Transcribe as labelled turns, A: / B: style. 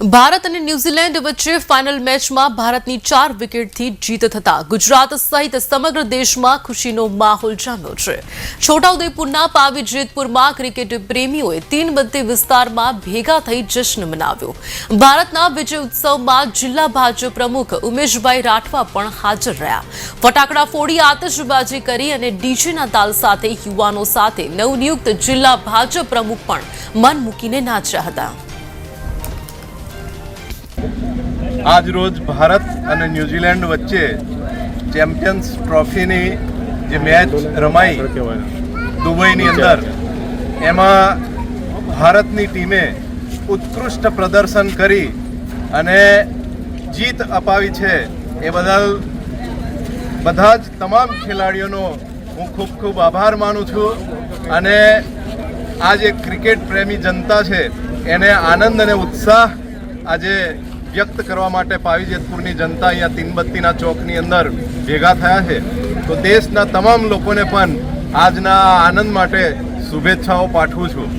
A: ભારત અને ન્યૂઝીલેન્ડ વચ્ચે ફાઇનલ મેચમાં ભારતની ચાર વિકેટથી જીત થતા ગુજરાત સહિત સમગ્ર દેશમાં ખુશીનો માહોલ જામ્યો છે. છોટાઉદેપુરના પાવી જેતપુરમાં ક્રિકેટ પ્રેમીઓએ તીનબત્તી વિસ્તારમાં ભેગા થઈ જશ્ન મનાવ્યો. ભારતના વિજય ઉત્સવમાં જિલ્લા ભાજપ પ્રમુખ ઉમેશભાઈ રાઠવા પણ હાજર રહ્યા. ફટાકડા ફોડી આતશબાજી કરી અને ડીજેના તાલ સાથે યુવાનો સાથે નવનિયુક્ત જિલ્લા ભાજપ પ્રમુખ પણ મન મૂકીને નાચ્યા હતા.
B: આજ રોજ ભારત અને ન્યૂઝીલેન્ડ વચ્ચે ચેમ્પિયન્સ ટ્રોફીની જે મેચ રમાઈ દુબઈની અંદર, એમાં ભારતની ટીમે ઉત્કૃષ્ટ પ્રદર્શન કરી અને જીત અપાવી છે. એ બદલ બધા જ તમામ ખેલાડીઓનો હું ખૂબ ખૂબ આભાર માનું છું અને આ જે ક્રિકેટ પ્રેમી જનતા છે, એને આનંદ અને ઉત્સાહ આજે વ્યક્ત કરવા માટે પાવીજેતપુરની જનતા અહીંયા તીનબત્તીના ચોકની અંદર ભેગા થયા છે. તો દેશના તમામ લોકોને પણ આજના આનંદ માટે શુભેચ્છાઓ પાઠવું છું.